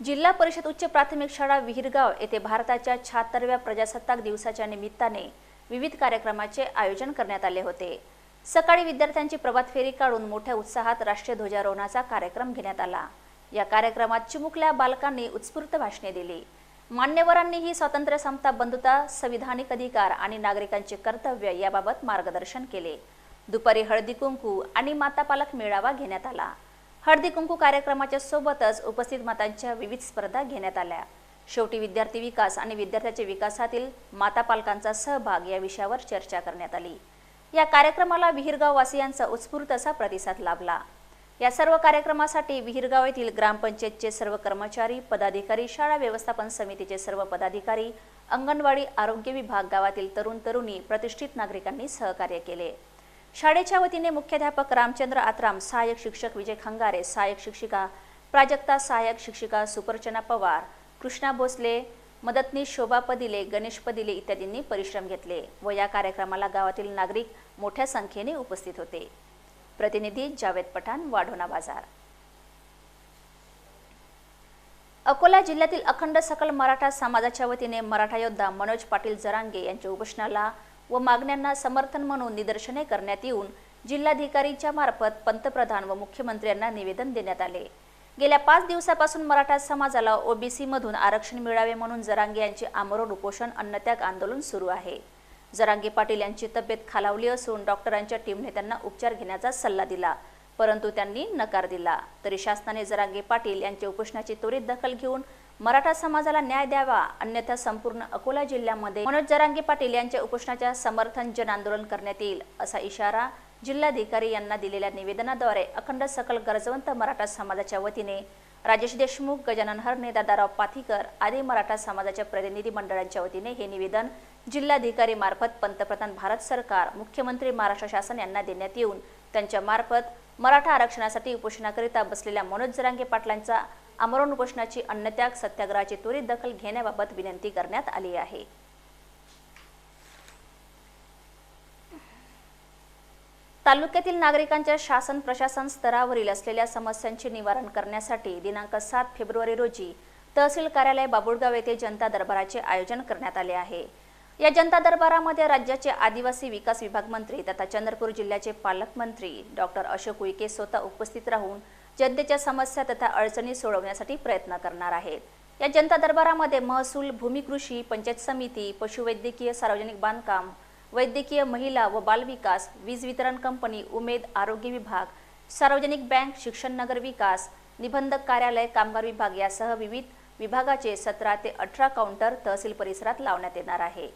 जिल्हा परिषद उच्च प्राथमिक शाळा विहिरगाव येथे भारताच्या शहात्तरव्या प्रजासत्ताक दिवसाच्या निमित्ताने विविध कार्यक्रमाचे आयोजन करण्यात आले होते. सकाळी विद्यार्थ्यांची प्रभात फेरी काढून मोठ्या उत्साहात राष्ट्रीय ध्वजारोहणाचा कार्यक्रम घेण्यात आला. या कार्यक्रमात चिमुकल्या बालकांनी उत्स्फूर्त भाषणे दिली. मान्यवरांनीही स्वातंत्र्य समता बंधुता संविधानिक अधिकार आणि नागरिकांचे कर्तव्य याबाबत मार्गदर्शन केले. दुपारी हळदी कुंकू आणि माता पालक मेळावा घेण्यात आला. हळदी कुंकू कार्यक्रमाच्या सोबतच उपस्थित मातांच्या विविध स्पर्धा घेण्यात आल्या. शेवटी विद्यार्थी विकास आणि विद्यार्थ्याच्या विकासातील माता पालकांचा सहभाग या विषयावर चर्चा करण्यात आली. या कार्यक्रमाला विहिरगाव वासियांचा उत्स्फूर्त असा प्रतिसाद लाभला. या सर्व कार्यक्रमासाठी विहिरगाव येथील ग्रामपंचायतचे सर्व कर्मचारी पदाधिकारी शाळा व्यवस्थापन समितीचे सर्व पदाधिकारी अंगणवाडी आरोग्य विभाग गावातील तरुण तरुणी प्रतिष्ठित नागरिकांनी सहकार्य केले. शाळेच्या वतीने मुख्याध्यापक रामचंद्र आत्राम सहाय्यक शिक्षक विजय खंगारे सहाय्यक शिक्षिका प्राजक्ता सहाय्यक शिक्षिका सुपर्चना पवार कृष्णा भोसले मदतनीस शोभा पदिले गणेश पदिले इत्यादींनी परिश्रम घेतले व या कार्यक्रमाला गावातील नागरिक मोठ्या संख्येने उपस्थित होते. प्रतिनिधी जावेद पठाण वाढोणा बाजार. अकोला जिल्ह्यातील अखंड सकल मराठा समाजाच्या वतीने मराठा योद्धा मनोज पाटील जरांगे यांच्या उपोषणाला व मागण्यांना समर्थन म्हणून निदर्शने करण्यात येऊन जिल्हाधिकारीच्या मार्फत पंतप्रधान व मुख्यमंत्र्यांना निवेदन देण्यात आले. गेल्या पाच दिवसापासून मराठा समाजाला ओबीसी मधून आरक्षण मिळावे म्हणून जरांगे यांचे आमरण उपोषण अन्नत्याग आंदोलन सुरू आहे. जरांगे पाटील यांची तब्येत खालावली असून डॉक्टरांच्या टीमने त्यांना उपचार घेण्याचा सल्ला दिला परंतु त्यांनी नकार दिला. तरी शासनाने जरांगे पाटील यांच्या उपोषणाची त्वरित दखल घेऊन मराठा समाजाला न्याय द्यावा अन्यथा संपूर्ण अकोला जिल्ह्यामध्ये मनोज जरांगे पाटील यांच्या उपोषणाच्या समर्थन जन आंदोलन करण्यात येईल असा इशारा जिल्हाधिकारी यांना दिलेल्या निवेदनाद्वारे अखंड सकल गरजवंत मराठा समाजाच्या वतीने राजेश देशमुख गजानन हरणे दादाराव पाथीकर आदी मराठा समाजाच्या प्रतिनिधी मंडळांच्या वतीने हे निवेदन जिल्हाधिकारी मार्फत पंतप्रधान भारत सरकार मुख्यमंत्री महाराष्ट्र शासन यांना देण्यात येऊन त्यांच्या मार्फत मराठा आरक्षणासाठी उपोषणाकरिता बसलेल्या मनोज जरांगे पाटलांचा आमरण उपोषणाची अन्नत्याग सत्याग्रहाची त्वरित दखल घेण्याबाबत विनंती करण्यात आली आहे. तालुक्यातील नागरिकांच्या शासन प्रशासन स्तरावरील असलेल्या समस्यांचे निवारण करण्यासाठी दिनांक सात फेब्रुवारी रोजी तहसील कार्यालय बाबुळगाव येथे जनता दरबाराचे आयोजन करण्यात आले आहे. या जनता दरबारामध्ये राज्याचे आदिवासी विकास विभाग मंत्री तथा चंद्रपूर जिल्ह्याचे पालकमंत्री डॉक्टर अशोक उईके स्वतः उपस्थित राहून जनतेच्या समस्या तथा अडचणी सोडवण्यासाठी प्रयत्न करणार आहेत या जनता दरबारामध्ये महसूल भूमिकृषी पंचायत समिती पशुवैद्यकीय सार्वजनिक बांधकाम वैद्यकीय महिला व बालविकास वीज वितरण कंपनी उमेद आरोग्य विभाग सार्वजनिक बँक शिक्षण नगर विकास निबंधक कार्यालय कामगार विभाग यासह विविध विभागाचे सतरा ते अठरा काउंटर तहसील परिसरात लावण्यात येणार आहे.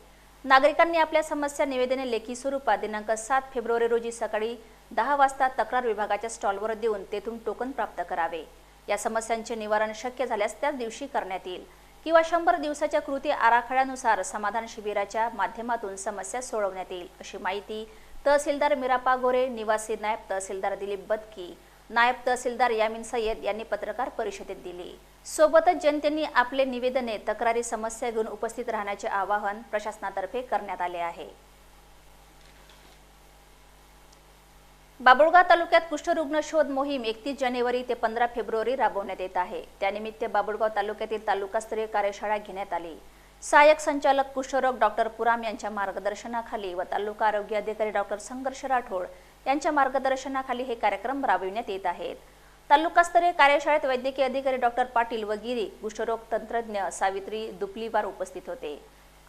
नागरिकांनी आपल्या समस्या निवेदने लेखी स्वरूपात दिनांक सात फेब्रुवारी रोजी सकाळी दहा वाजता तक्रार विभागाच्या स्टॉलवर देऊन तेथून टोकन प्राप्त करावे. या समस्यांचे निवारण शक्य झाल्यास त्याच दिवशी करण्यात येईल. किंवा शंभर दिवसाच्या कृती आराखड्यानुसार समाधान शिबिराच्या माध्यमातून समस्या सोडवण्यात येईल अशी माहिती तहसीलदार मिरापा गोरे निवासी नायब तहसीलदार दिलीप बदकी नायब तहसीलदार यामिन सय्यद यांनी पत्रकार परिषदेत दिली. सोबतच जनतेने आपले निवेदने तक्रारी समस्या घेऊन उपस्थित राहण्याचे आवाहन प्रशासनातर्फे करण्यात आले आहे. बाबुळगाव तालुक्यात कुष्ठरुग्ण शोध मोहीम एकतीस जानेवारी ते पंधरा फेब्रुवारी राबवण्यात येत आहे. त्यानिमित्त बाबुळगाव तालुक्यातील तालुकास्तरीय कार्यशाळा घेण्यात आली. सहाय्यक संचालक कुष्ठरोग डॉक्टर पुराम यांच्या मार्गदर्शनाखाली व तालुका आरोग्य अधिकारी डॉक्टर संघर्ष राठोड यांच्या मार्गदर्शनाखाली हे कार्यक्रम राबविण्यात येत आहेत. तालुकास्तरीय कार्यशाळेत वैद्यकीय अधिकारी डॉक्टर पाटील व गिरी कुष्ठरोग तंत्रज्ञ सावित्री दुपलीवार उपस्थित होते.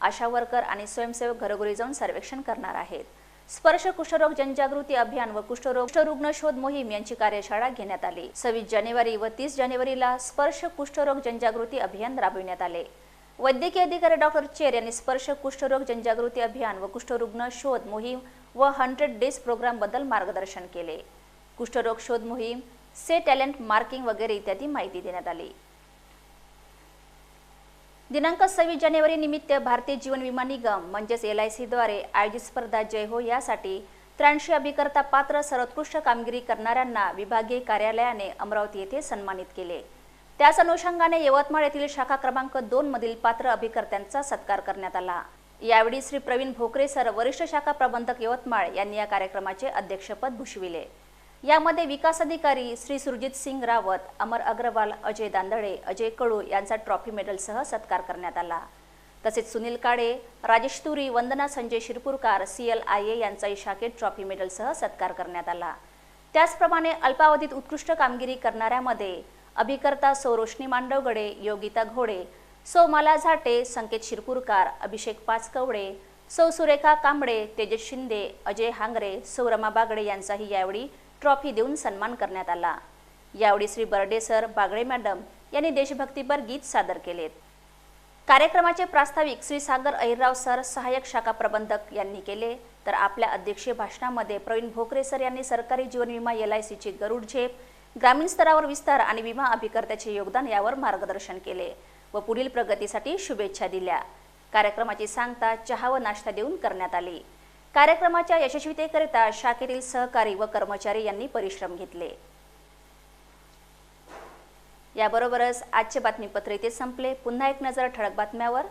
आशा वर्कर आणि स्वयंसेवक घरोघरी जाऊन सर्वेक्षण करणार आहेत. स्पर्श कुष्ठरोग जनजागृती अभियान व कुष्ठरोग कुष्ठरुग्ण शोध मोहीम यांची कार्यशाळा घेण्यात आली. सव्वीस जानेवारी व तीस जानेवारीला स्पर्श कुष्ठरोग जनजागृती अभियान राबविण्यात आले. वैद्यकीय अधिकारी डॉक्टर चेर यांनी स्पर्श कुष्ठरोग जनजागृती अभियान व कुष्ठरुग्ण शोध मोहीम व हंड्रेड डेज प्रोग्रामबद्दल मार्गदर्शन केले. कुष्ठरोग शोध मोहीम से टॅलेंट मार्किंग वगैरे इत्यादी माहिती देण्यात आली. दिनांक सव्वीस जानेवारी निमित्त भारतीय जीवन विमा निगम म्हणजेच एल आय सीद्वारे आयोजित स्पर्धा जय हो यासाठी त्र्याऐंशी अभिकर्ता पात्र सर्वोत्कृष्ट कामगिरी करणाऱ्यांना विभागीय कार्यालयाने अमरावती येथे सन्मानित केले. त्याच अनुषंगाने यवतमाळ येथील शाखा क्रमांक दोन मधील पात्र अभिकर्त्यांचा सत्कार करण्यात आला. यावेळी श्री प्रवीण भोकरे सर वरिष्ठ शाखा प्रबंधक यवतमाळ यांनी या कार्यक्रमाचे अध्यक्षपद भूषविले. यामध्ये विकास अधिकारी श्री सुरजित सिंग रावत अमर अग्रवाल अजय दांदळे अजय कळू यांचा ट्रॉफी मेडलसह सत्कार करण्यात आला. तसेच Sunil Kale Rajesh Turi Vandana Sanjay Shirpurkar C L I A यांचाही शाखेत ट्रॉफी मेडलसह सत्कार करण्यात आला. त्याचप्रमाणे अल्पावधीत उत्कृष्ट कामगिरी करणाऱ्यामध्ये अभिकर्ता सौ रोशनी मांडवगडे योगिता घोडे सौ माला झाटे संकेत शिरपूरकार अभिषेक पाचकवडे सौ सुरेखा कांबळे तेजस शिंदे अजय हांगरे सौ रमा बागडे यांचाही यावेळी ट्रॉफी देऊन सन्मान करण्यात आला. यावेळी श्री बर्डे सर बागडे मॅडम यांनी देशभक्तीपर गीत सादर केलेत. कार्यक्रमाचे प्रास्ताविक श्री सागर अहिरराव सर सहाय्यक शाखा प्रबंधक यांनी केले. तर आपल्या अध्यक्षीय भाषणामध्ये प्रवीण भोकरे सर यांनी सरकारी जीवन विमा एल आय सीची गरुड झेप ग्रामीण स्तरावर विस्तार आणि विमा अभिकर्त्याचे योगदान यावर मार्गदर्शन केले व पुढील प्रगतीसाठी शुभेच्छा दिल्या. कार्यक्रमाची सांगता चहा व नाश्ता देऊन करण्यात आली. कार्यक्रमाच्या यशस्वीतेकरिता शाखेतील सहकारी व कर्मचारी यांनी परिश्रम घेतले. याबरोबरच आजचे बातमीपत्र इथे संपले. पुन्हा एक नजर ठळक बातम्यावर.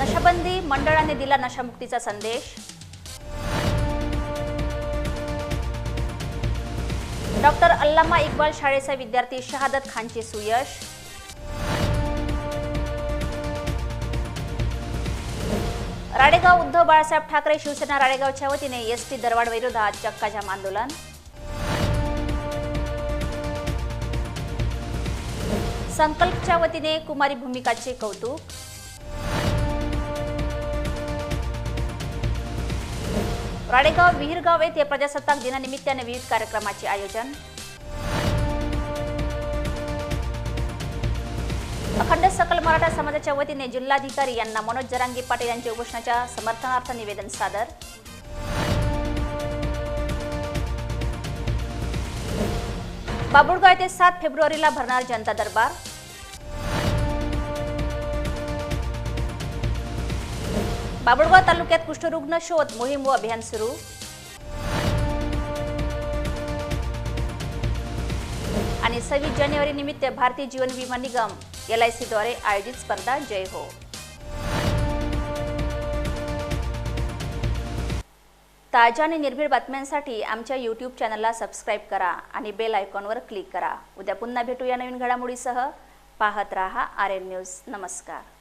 नशाबंदी मंडळाने दिला नशामुक्तीचा संदेश. डॉक्टर अल्लामा इक्बाल शाळेचा विद्यार्थी शहादत खानचे सुयश. राडेगाव उद्धव बाळासाहेब ठाकरे शिवसेना राडेगावच्या वतीने एस टी दरवाढ विरोधात चक्काजाम आंदोलन. संकल्पच्या वतीने कुमारी भूमिकाचे कौतुक. राडेगाव विहीरगाव येथे प्रजासत्ताक दिनानिमित्ताने विविध कार्यक्रमाचे आयोजन. अखंड सकल मराठा समाजाच्या वतीने जिल्हाधिकारी यांना मनोज जरांगी पाटील यांच्या उपोषणाच्या समर्थनार्थ निवेदन सादर. बाबुळगाव येथे सात फेब्रुवारीला भरणार जनता दरबार. बाबुळगाव तालुक्यात कुष्ठरुग्ण शोध मोहीम व अभियान सुरू. आणि सव्वीस जानेवारी निमित्त भारतीय जीवन विमा निगम. एल आय सीद्वारे आयोजित स्पर्धा जय हो. ताज्या आणि निर्भीड बातम्यांसाठी आमच्या यूट्यूब चॅनलला सबस्क्राईब करा आणि बेल आयकॉनवर क्लिक करा. उद्या पुन्हा भेटूया नवीन घडामोडीसह. पाहत रहा आर एन न्यूज नमस्कार.